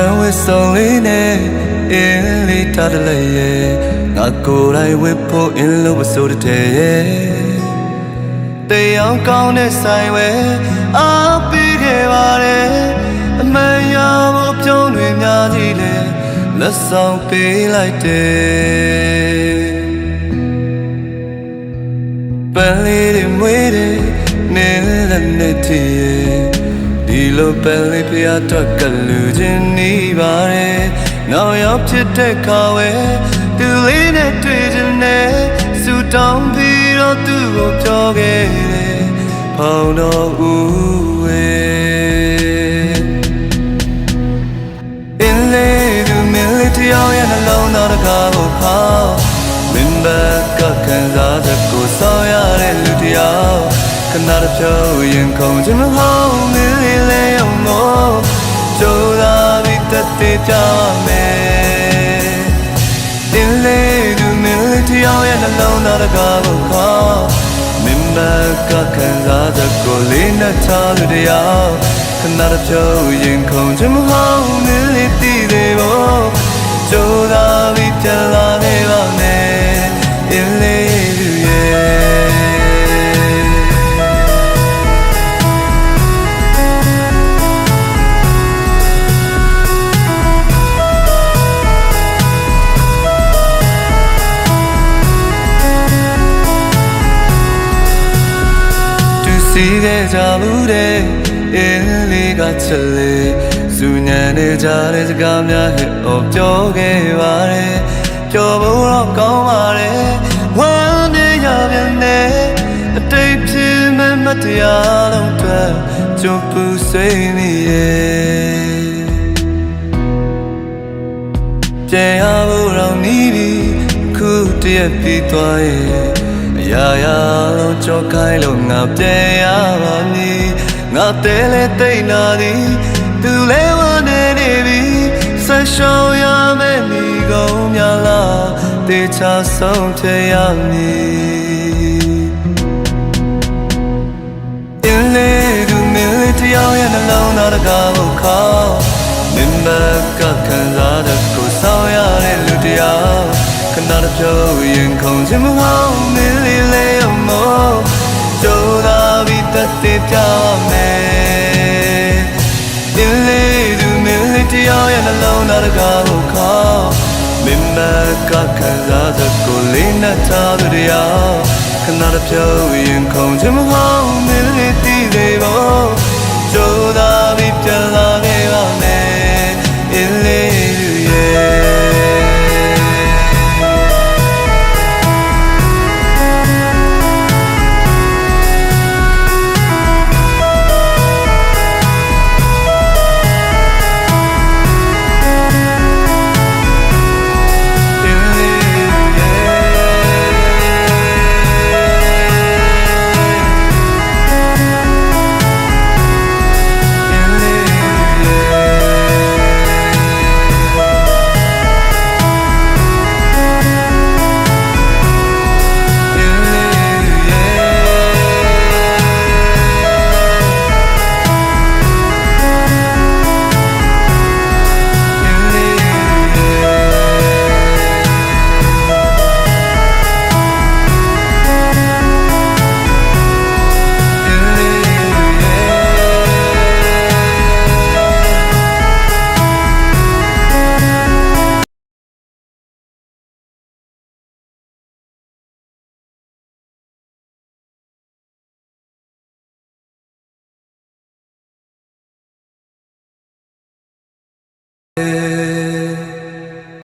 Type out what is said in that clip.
န်ဝစ်စုံလေးနဲ့အင်းလေးထားတယ်လေရဲ့ငါကိုယ်တိုင်ဝစ်ဖို့အင်းလို့မဆိုတဲ့ရဲ့တရားကောင်းတဲ့ဆိုင်ဝဲအားပေးခဲ့ပါတယ်အမှန်ရဖို့ပြုံးတွေများကြီးလဲလက်ဆောင်ပေးလိုက်တယ်ပန်းလေးတွေမွေးတယ်နေလည်းနေတည်းဒီ လိုပန်းလေးဖျားတော့ကလူချင်းနေပါတယ်နောက်ရောက်ဖြစ်တဲ့ခါဝဲသူလေးနဲ့တွေ့ချင်တယ်စူတောင်းပြီးတော့သူ့ကိုပြောခဲ့တယ်ဖောင်းတော့ဦးဝဲအင်းလေးသူမင်းလေးတယောက်ရဲ့နှလုံးသားတကားကိုဖောက်မင်းဘက်ကခံစားချက်ကိုဆောင်ရတဲ့လူတယောက်ခဏတစ်ဖြုတ်ရင်ခုန်ချင်မဟုတ်မင်းလေး လေးအောင်မို့ကြိုးစားပြီးတက်တည်ကြမယ်အင်းလေးသူမင်းလေးတယောက်ရဲ့နှလုံးသားတကားကိုဖောက်မင်းဘက်ကခံစားချက်ကိုလေးနဲ့ချလူတယောက်ခဏတစ်ဖြုတ်ရင်ခုန်ချင်မဟုတ်မင်းလေးတည်တယ် စီခဲ့ကြဘူးတဲ့အင်းလေးကချက်လေးစူညံနေကြတဲ့စကားများဟဲ့အော်ပြောခဲ့ပါတယ်ပြောဖို့တော့ကောင်းပါတယ်ဝမ်းနေရပြန်တယ်အတိတ်ဖြစ်မဲ့မတရားလုံးတွေ့ကြုံပူဆွေးနေရဲ့ပြန်ရဖို့တော့နီးပြီခုတရက်ပြီးသွားရဲ့အ ရာရာလုံးကြောက်ခိုင်းလို့ငါပြန်ရပါမည်ငါတဲလေတိတ်နာသည်သူလဲဝနေနေပြီဆက်ရှောင်ရမယ်မိကုန်များလားတေချာဆုံးဖြတ်ရမည်အင်းလေးသူမင်းလေးတယောက်ရဲ့နှလုံးသားတကားကိုခေါ်မင်းမကခံစားတဲ့ကိုဆောင်ရတဲ့လူတယောက် ခဏတစ်ဖြုတ်ရင်ခုန်ခြင်းမဟုတ်မင်းလေးလေးအမို့ကြိုးသာပြီးတတ်တည်ပြမယ်မင်းလေးသူမင်းလေးတယောက်ရဲ့နှလုံးသားတကားကိုခေါ်မင်းမကခံစားချက်ကိုလေးနဲ့ထားတရားခဏတစ်ဖြုတ်ရင်ခုန်ခြင်းမဟုတ်မင်းလေးတည်သေးဖို့ကြိုးသာပြီးပြန်လာ